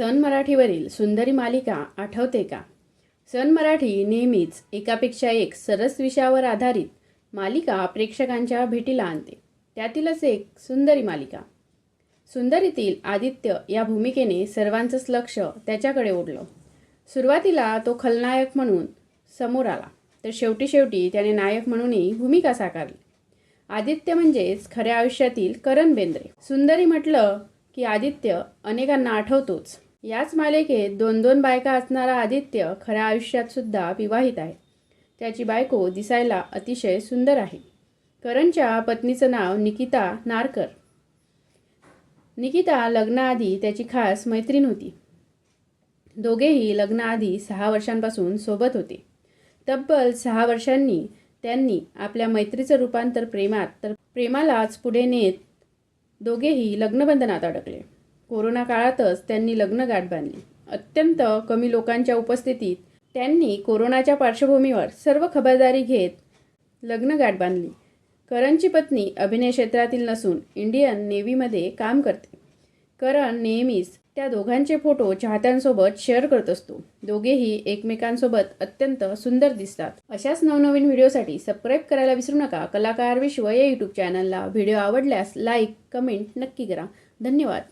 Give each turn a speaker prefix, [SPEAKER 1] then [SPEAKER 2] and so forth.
[SPEAKER 1] सन मराठीवरील सुंदरी मालिका आठवते का? सन मराठी नेहमीच एकापेक्षा एक सरस विषयावर आधारित मालिका प्रेक्षकांच्या भेटीला आणते. त्यातीलच एक सुंदरी मालिका. सुंदरीतील आदित्य या भूमिकेने सर्वांचंच लक्ष त्याच्याकडे ओढलं. सुरुवातीला तो खलनायक म्हणून समोर आला. तर शेवटी शेवटी त्याने नायक म्हणूनही भूमिका साकारली. आदित्य म्हणजेच खऱ्या आयुष्यातील करण बेंद्रे. सुंदरी म्हटलं की आदित्य अनेकांना आठवतोच. याच मालिकेत दोन दोन बायका असणारा आदित्य खऱ्या आयुष्यात सुद्धा विवाहित आहे. त्याची बायको दिसायला अतिशय सुंदर आहे. करणच्या पत्नीचं नाव निकिता नारकर. निकिता लग्नाआधी त्याची खास मैत्रीण होती. दोघेही लग्नाआधी सहा वर्षांपासून सोबत होते. तब्बल सहा वर्षांनी त्यांनी आपल्या मैत्रीचं रूपांतर प्रेमात तर प्रेमालाच पुढे नेत दोघेही लग्नबंधनात अडकले. कोरोना काळातच त्यांनी लग्नगाठ बांधली. अत्यंत कमी लोकांच्या उपस्थितीत त्यांनी कोरोनाच्या पार्श्वभूमीवर सर्व खबरदारी घेत लग्नगाठ बांधली. करणची पत्नी अभिनय क्षेत्रातील नसून इंडियन नेव्हीमध्ये काम करते. करण नेहमीच त्या दोघांचे फोटो चाहत्यांसोबत शेअर करत असतो. दोघेही एकमेकांसोबत अत्यंत सुंदर दिसतात. अशाच नवनवीन व्हिडिओसाठी सबस्क्राईब करायला विसरू नका. कलाकार विश्व या यूट्यूब चॅनलला व्हिडिओ आवडल्यास लाईक कमेंट नक्की करा. धन्यवाद.